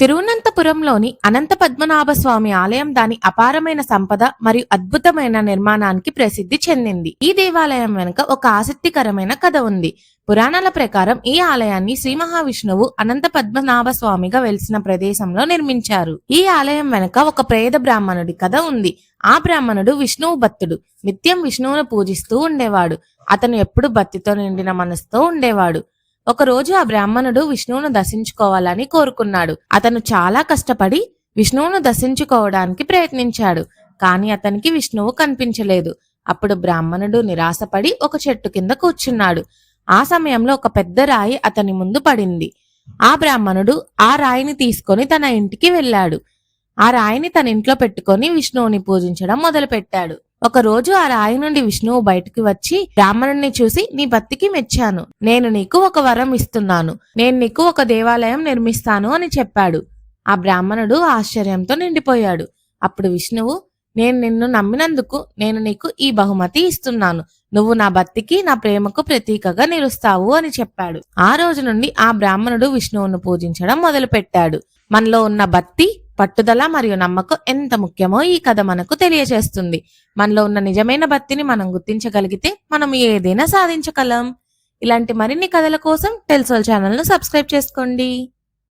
తిరువనంతపురంలోని అనంత పద్మనాభ స్వామి ఆలయం దాని అపారమైన సంపద మరియు అద్భుతమైన నిర్మాణానికి ప్రసిద్ధి చెందింది. ఈ దేవాలయం వెనుక ఒక ఆసక్తికరమైన కథ ఉంది. పురాణాల ప్రకారం ఈ ఆలయాన్ని శ్రీ మహావిష్ణువు అనంత పద్మనాభ స్వామిగా వెలిసిన ప్రదేశంలో నిర్మించారు. ఈ ఆలయం వెనుక ఒక ప్రేద బ్రాహ్మణుడి కథ ఉంది. ఆ బ్రాహ్మణుడు విష్ణువు భక్తుడు. నిత్యం విష్ణువును పూజిస్తూ ఉండేవాడు. అతను ఎప్పుడు భక్తితో నిండిన మనసుతో ఉండేవాడు. ఒక రోజు ఆ బ్రాహ్మణుడు విష్ణువును దర్శించుకోవాలని కోరుకున్నాడు. అతను చాలా కష్టపడి విష్ణువును దర్శించుకోవడానికి ప్రయత్నించాడు కానీ అతనికి విష్ణువు కనిపించలేదు. అప్పుడు బ్రాహ్మణుడు నిరాశపడి ఒక చెట్టు కింద కూర్చున్నాడు. ఆ సమయంలో ఒక పెద్ద రాయి అతని ముందు పడింది. ఆ బ్రాహ్మణుడు ఆ రాయిని తీసుకొని తన ఇంటికి వెళ్ళాడు. ఆ రాయిని తన ఇంట్లో పెట్టుకొని విష్ణువుని పూజించడం మొదలుపెట్టాడు. ఒక రోజు ఆ రాయి నుండి విష్ణువు బయటికి వచ్చి బ్రాహ్మణుణ్ణి చూసి నీ భక్తికి మెచ్చాను. నేను నీకు ఒక వరం ఇస్తున్నాను. నేను నీకు ఒక దేవాలయం నిర్మిస్తాను అని చెప్పాడు. ఆ బ్రాహ్మణుడు ఆశ్చర్యంతో నిండిపోయాడు. అప్పుడు విష్ణువు నేను నిన్ను నమ్మినందుకు నేను నీకు ఈ బహుమతి ఇస్తున్నాను. నువ్వు నా భక్తికి నా ప్రేమకు ప్రతీకగా నిలుస్తావు అని చెప్పాడు. ఆ రోజు నుండి ఆ బ్రాహ్మణుడు విష్ణువును పూజించడం మొదలుపెట్టాడు. మనలో ఉన్న భక్తి పట్టుదల మరియు నమ్మకం ఎంత ముఖ్యమో ఈ కథ మనకు తెలియజేస్తుంది. మనలో ఉన్న నిజమైన భక్తిని మనం గుర్తించగలిగితే మనం ఏదైనా సాధించగలం. ఇలాంటి మరిన్ని కథల కోసం టెల్సోల్ ఛానల్ను సబ్స్క్రైబ్ చేసుకోండి.